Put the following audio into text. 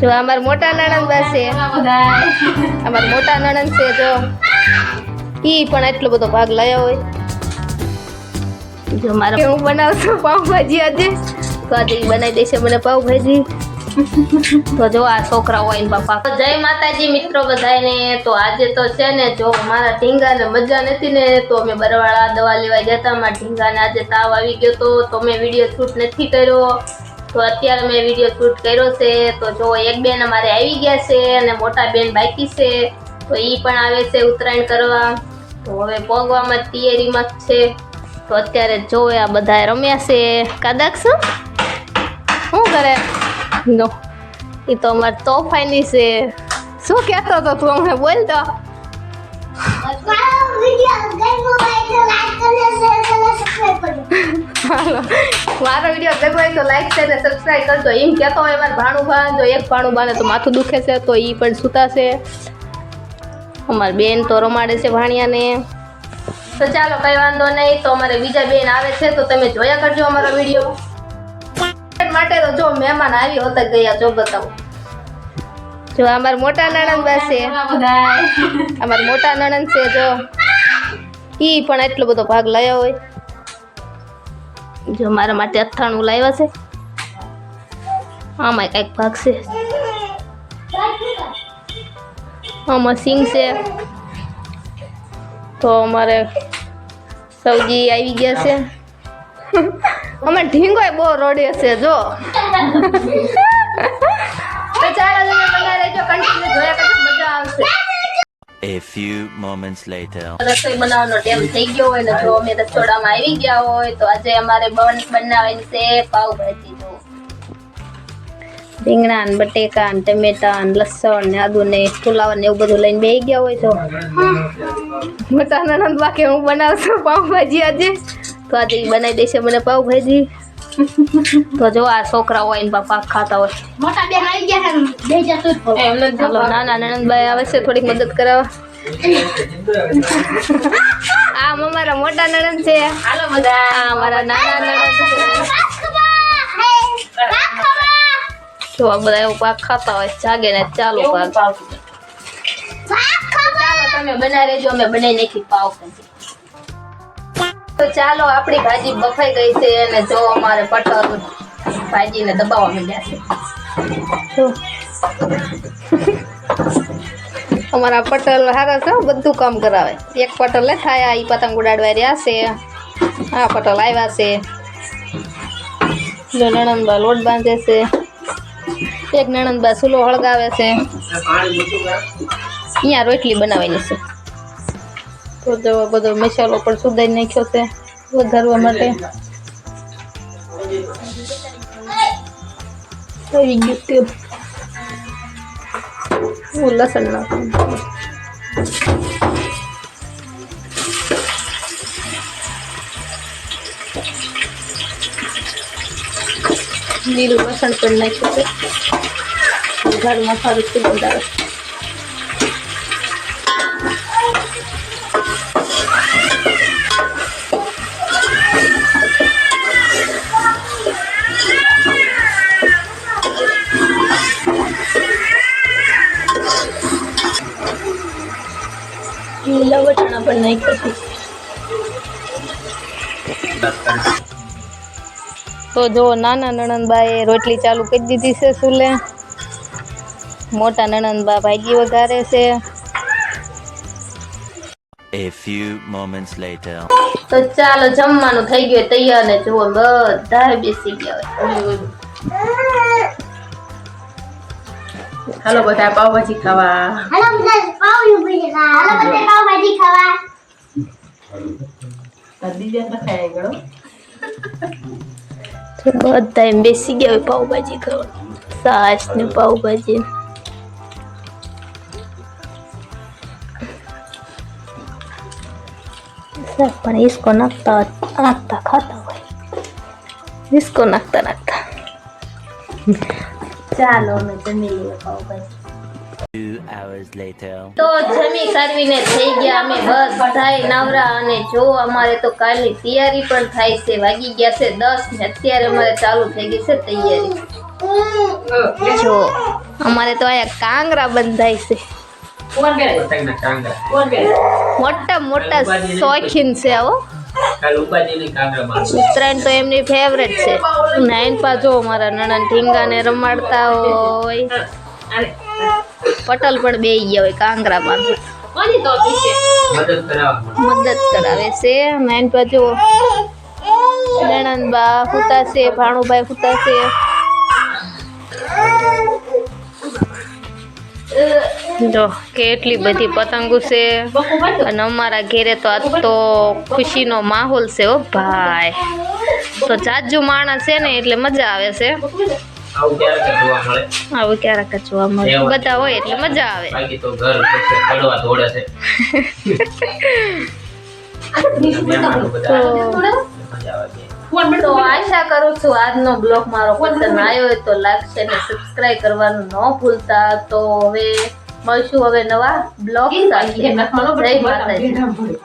જો અમાર મોટા નણંદ છે અમાર મોટા નણંદ છે જો. ઈ પણ એટલો બધો ભાગ લાયા હોય. જો મારે હું બનાવશું પાવભાજી આજે? તો આજે બનાવી દેશે મને પાવભાજી તો જો આ છોકરા હોય ને બાપા. જય માતાજી મિત્રો બધાને તો આજે તો છે ને જો મારા ઢીંગાને મજા નથી ને, તો અમે બરવાળા દવા લેવા જતા. મારા મારા ઢીંગાને આજે તાવ આવી ગયો તો તો મેં વીડિયો શૂટ નથી કર્યો. તો અત્યારે મેં વીડિયો શૂટ કર્યો છે. તો જો એક બેન અમારે આવી ગયા છે અને મોટા બેન બાકી છે, તો એ પણ આવે છે ઉત્તરાયણ કરવા. તો હવે પોગવામાં તૈયારીમાં જ છે. તો અત્યારે જો આ બધા રમ્યા છે. કાદાક શું શું કરે? નો એ તો અમારે તોફાની છે. શું કહેતો હતો તું અમને બોલ તો. હાલો. મારો વીડિયો હોય તો લાઈક છે ને સબસ્ક્રાઈબ કરજો. એમ કહેતો હોય મારે ભાણું ભાન જો એક ભાણું બાને તો માથું દુખે છે તો એ પણ સૂતા છે અમારી બેન તો રમાડે છે ભાણિયાને તો ચાલો કઈ વાંધો નહીં. તો અમારે બીજા બેન આવે છે તો તમે જોયા કરજો અમારો વીડિયો માટે તો જો મહેમાન આવી હોતા ગયા જો બતાવો. જો અમારા મોટા નણંદ છે અમારા મોટા નણંદ છે જો. ઈ પણ એટલો બધો ભાગ લાયા હોય. જો મારા માટે અથાણું લાવ્યા છે. આમાં કંઈક ભાગ છે. આમાં સિંગ છે. તો અમારે સૌજી આવી ગયા છે. અમે ઢીંગો બહુ રડે છે, જો. મજા આવશે. A few moments later. રસોઈ બનાવવાનો ટાઈમ થઈ ગયો હોય ને જો અમે રસોડામાં આવી ગયા હોય તો આજે અમારે બન બનાવવાની છે પાવભાજી જો. રીંગણા ને બટેકા ને ટમેટા ને લસણ ને આદુ ને ફુલાવર ને એવું બધું લઈને બેસી ગયા હોય તો. મચાના બાકી હું બનાવશું પાવભાજી આજે. તો આજે બનાવી દેશે મને પાવભાજી તો જો આ છોકરા હોય ને બાપા ખાતા હોય. મોટા બેન આવી ગયા છે બે જતો ચાલો નાના નણંદભાઈ આવે છે થોડીક મદદ કરાવવા આ અમારા મોટા નણંદ છે. હાલો બધા. આ અમારા નાના નણંદ છે. જો આ બધા એવું પાક ખાતા હોય જાગે ને ચાલુ પાક. તમે બનાવી રહેજો અમે બનાવી નાખી પાવ તો ચાલો આપણી ભાજી બફાઈ ગઈ છે અને જો અમારે પટલ ભાજીને દબાવવા માંડ્યા છે. અમારા પટલ હારા છે બધું કામ કરાવે. એક પટલ લે થાય એ પતંગ ઉડાડવા રહ્યા છે. આ પટલ આવ્યા છે. જો નણંદબા લોટ બાંધે છે. એક નણંદબા સુલો હળગાવે છે. અહીંયા રોટલી બનાવેલી છે. જો બધો મસાલો પણ સુધારી નાખ્યો છે વધારવા માટે. આવી ગયું તેલ હું લસણ નાખું. લીલું લસણ પણ નાખ્યું છે. ઘરમાં સારું સુગંધ આવે. લીલા પણ છે તો જો નાના નણંદબાએ રોટલી ચાલુ કરી દીધી છે સુલે. મોટા નણંદબા ભાજી વઘારે છે. A few moments later. તો ચાલો જમવાનું થઈ ગયું તૈયાર ને જુઓ બધા બેસી ગયા હોય. હાલો બધા પાવભાજી ખાવા. હાલો બધા પાવભાજી ખાવા. હાલો બધા પાવભાજી ખાવા. બધા એમ બેસી ગયા હોય પાવભાજી ખાવા. સાસ ને પાવભાજી પણ હિસકો નાખતા નાખતા ખાતા નાખતા નાખતા ચાલો તો જમી કરવીને થઈ ગયા અમે બસ બધાય નવરા અને જો અમારે તો કાલની તૈયારી પણ થાય છે વાગી ગયા છે દસ ને અત્યારે અમારે ચાલુ થઈ ગઈ છે તૈયારી જો અમારે તો અહીંયા કાંગરા બંધાય છે કાંગરા મોટા મોટા શોખીન છે આવો. ઉત્તરાયણ તો એમની ફેવરેટ છે. નાઇનપા જો મારા નણંદ ઠીંગાને રમાડતા હોય. પટલ પણ બે ગયા હોય કાંગરામાં. મદદ કરાવે છે. નાઇનપા જો નણંદબા હુતા છે ભાણુભાઈ હુતા છે. જો કેટલી બધી પતંગો છે. અને અમારા ઘેરે તો આ તો ખુશીનો માહોલ છે ઓ ભાઈ. તો જાજુ માણસ છે ને એટલે મજા આવે છે. આવું ક્યારેક જ જોવા મળે. આવું ક્યારેક જ જોવા મળે. બધા હોય એટલે મજા આવે. તો તો આશા કરું છું આજનો બ્લોગ મારો પસંદ આવ્યો હોય તો લાઈક છે ને સબસ્ક્રાઇબ કરવાનું ન ભૂલતા. તો હવે મળશું હવે નવા બ્લોગ સાથે. જય માતાજી.